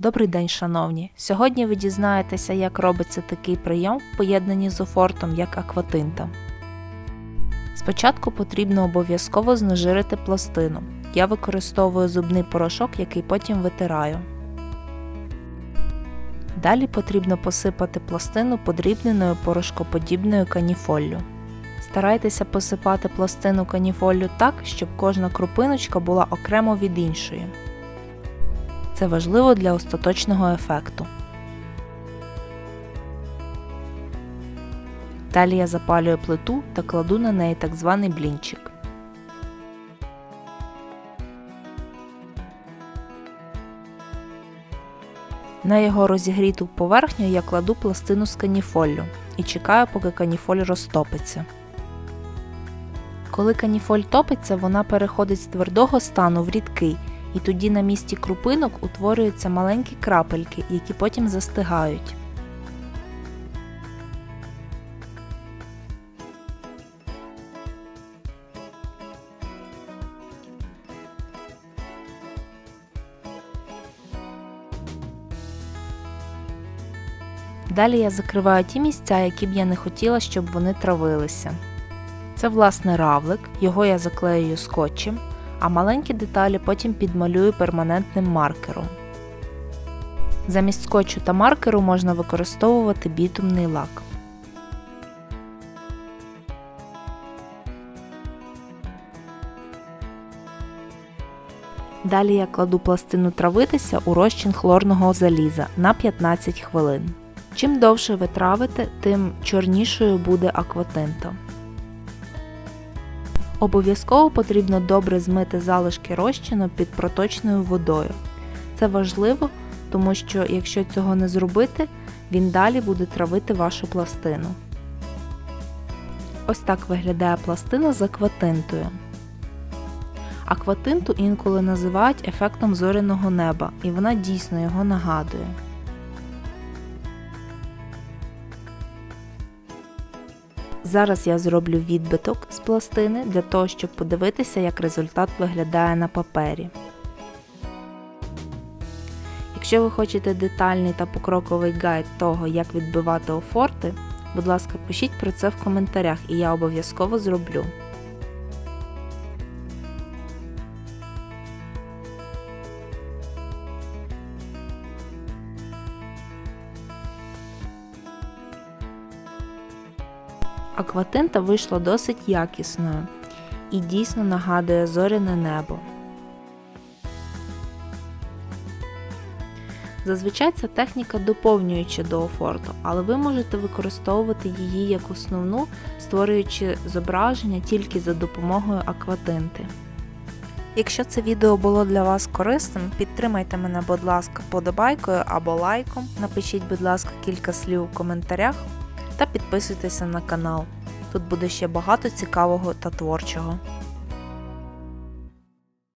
Добрий день, шановні! Сьогодні ви дізнаєтеся, як робиться такий прийом в поєднанні з офортом, як акватинта. Спочатку потрібно обов'язково знежирити пластину. Я використовую зубний порошок, який потім витираю. Далі потрібно посипати пластину подрібненою порошкоподібною каніфоллю. Старайтеся посипати пластину каніфоллю так, щоб кожна крупиночка була окремо від іншої. Це важливо для остаточного ефекту. Далі я запалюю плиту та кладу на неї так званий блінчик. На його розігріту поверхню я кладу пластину з каніфоллю і чекаю, поки каніфоль розтопиться. Коли каніфоль топиться, вона переходить з твердого стану в рідкий, і тоді на місці крупинок утворюються маленькі крапельки, які потім застигають. Далі я закриваю ті місця, які б я не хотіла, щоб вони травилися. Це власне равлик, його я заклеюю скотчем, а маленькі деталі потім підмалюю перманентним маркером. Замість скотчу та маркеру можна використовувати бітумний лак. Далі я кладу пластину травитися у розчин хлорного заліза на 15 хвилин. Чим довше ви травите, тим чорнішою буде акватинта. Обов'язково потрібно добре змити залишки розчину під проточною водою. Це важливо, тому що якщо цього не зробити, він далі буде травити вашу пластину. Ось так виглядає пластина з акватинтою. Акватинту інколи називають ефектом зоряного неба, і вона дійсно його нагадує. Зараз я зроблю відбиток з пластини для того, щоб подивитися, як результат виглядає на папері. Якщо ви хочете детальний та покроковий гайд того, як відбивати офорти, будь ласка, пишіть про це в коментарях і я обов'язково зроблю. Акватинта вийшла досить якісною і дійсно нагадує зоряне небо. Зазвичай ця техніка доповнююча до офорту, але ви можете використовувати її як основну, створюючи зображення тільки за допомогою акватинти. Якщо це відео було для вас корисним, підтримайте мене, будь ласка, подобайкою або лайком, напишіть, будь ласка, кілька слів у коментарях та підписуйтеся на канал. Тут буде ще багато цікавого та творчого.